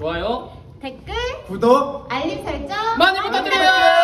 좋아요 댓글, 구독 알림 설정 많이 부탁드려요.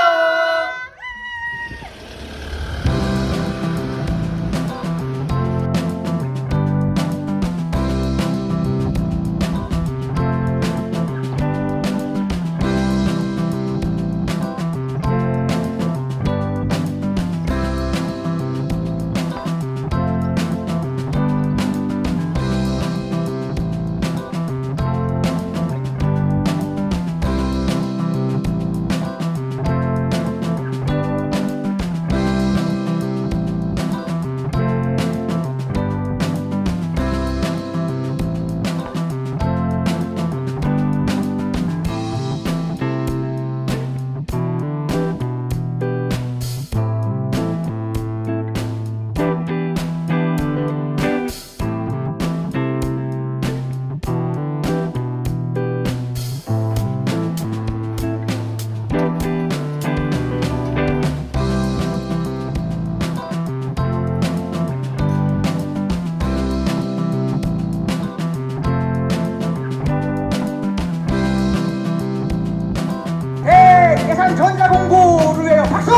대예산 전자 공부를 위하여 박수!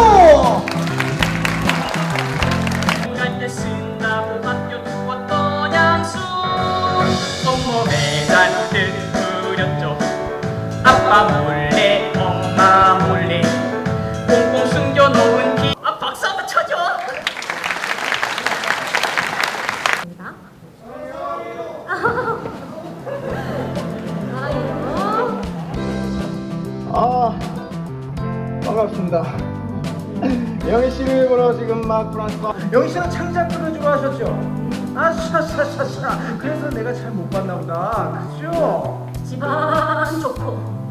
아빠 반갑습니다. 영희 씨를 보러 지금 막 프랑스 영희 씨는 창작 끊어주고 하셨죠? 아샤샤샤샤. 그래서 내가 잘 못 봤나 보다. 그죠? 집안 좋고